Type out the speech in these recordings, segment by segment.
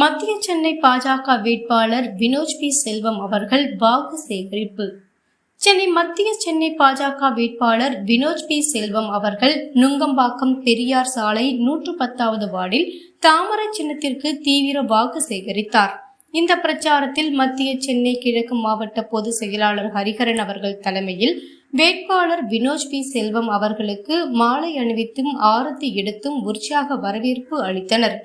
மத்திய சென்னை பாஜக வேட்பாளர் வினோஜ் பி. செல்வம் அவர்கள் வாக்கு சேகரிப்பு. சென்னை மத்திய சென்னை பாஜக வேட்பாளர் வினோஜ் பி. செல்வம் அவர்கள் நுங்கம்பாக்கம் பெரியார் சாலை நூற்று பத்தாவது வார்டில் தாமரை சின்னத்திற்கு தீவிர வாக்கு சேகரித்தார். இந்த பிரச்சாரத்தில் மத்திய சென்னை கிழக்கு மாவட்ட பொதுச் செயலாளர் ஹரிகரன் அவர்கள் தலைமையில் வேட்பாளர் வினோஜ் பி. செல்வம் அவர்களுக்கு மாலை அணிவித்தும் ஆரத்தி எடுத்தும் உற்சாக வரவேற்பு அளித்தனர்.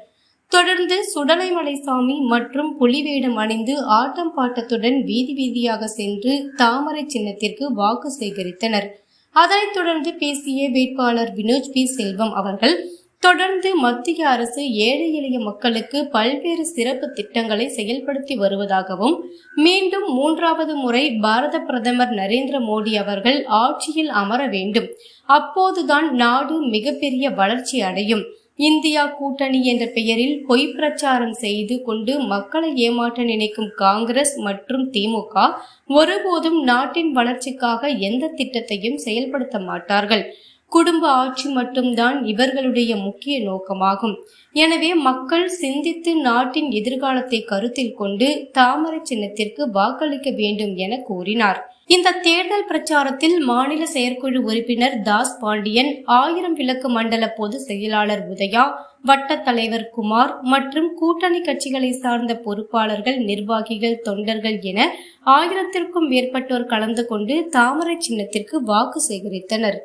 தொடர்ந்து சுடலைமலைசாமி மற்றும் புலிவேடம் அணிந்து ஆட்டம் பாட்டத்துடன் வீதி வீதியாக சென்று தாமரை சின்னத்திற்கு வாக்கு சேகரித்தனர். அதனைத் தொடர்ந்து பேசிய வேட்பாளர் வினோஜ் பி. செல்வம் அவர்கள் தொடர்ந்து மத்திய அரசு ஏழை எளிய மக்களுக்கு பல்வேறு சிறப்பு திட்டங்களை செயல்படுத்தி வருவதாகவும் மீண்டும் மூன்றாவது முறை பாரத பிரதமர் நரேந்திர மோடி அவர்கள் ஆட்சியில் அமர வேண்டும். அப்போதுதான் நாடு மிகப்பெரிய வளர்ச்சி அடையும். இந்தியா கூட்டணி என்ற பெயரில் பொய் பிரச்சாரம் செய்து கொண்டு மக்களை ஏமாற்ற நினைக்கும் காங்கிரஸ் மற்றும் திமுக ஒருபோதும் நாட்டின் வளர்ச்சிக்காக எந்த திட்டத்தையும் செயல்படுத்த மாட்டார்கள். குடும்ப ஆட்சி மட்டும்தான் இவர்களுடைய முக்கிய நோக்கமாகும். எனவே மக்கள் சிந்தித்து நாட்டின் எதிர்காலத்தை கருத்தில் கொண்டு தாமரை சின்னத்திற்கு வாக்களிக்க வேண்டும் என கூறினார். இந்த தேர்தல் பிரச்சாரத்தில் மாநில செயற்குழு உறுப்பினர் தாஸ் பாண்டியன் ஆயிரம் விளக்கு மண்டல பொது செயலாளர் உதயா வட்ட தலைவர் குமார் மற்றும் கூட்டணி கட்சிகளை சார்ந்த பொறுப்பாளர்கள் நிர்வாகிகள் தொண்டர்கள் என ஆயிரத்திற்கும் மேற்பட்டோர் கலந்து கொண்டு தாமரை சின்னத்திற்கு வாக்கு சேகரித்தனர்.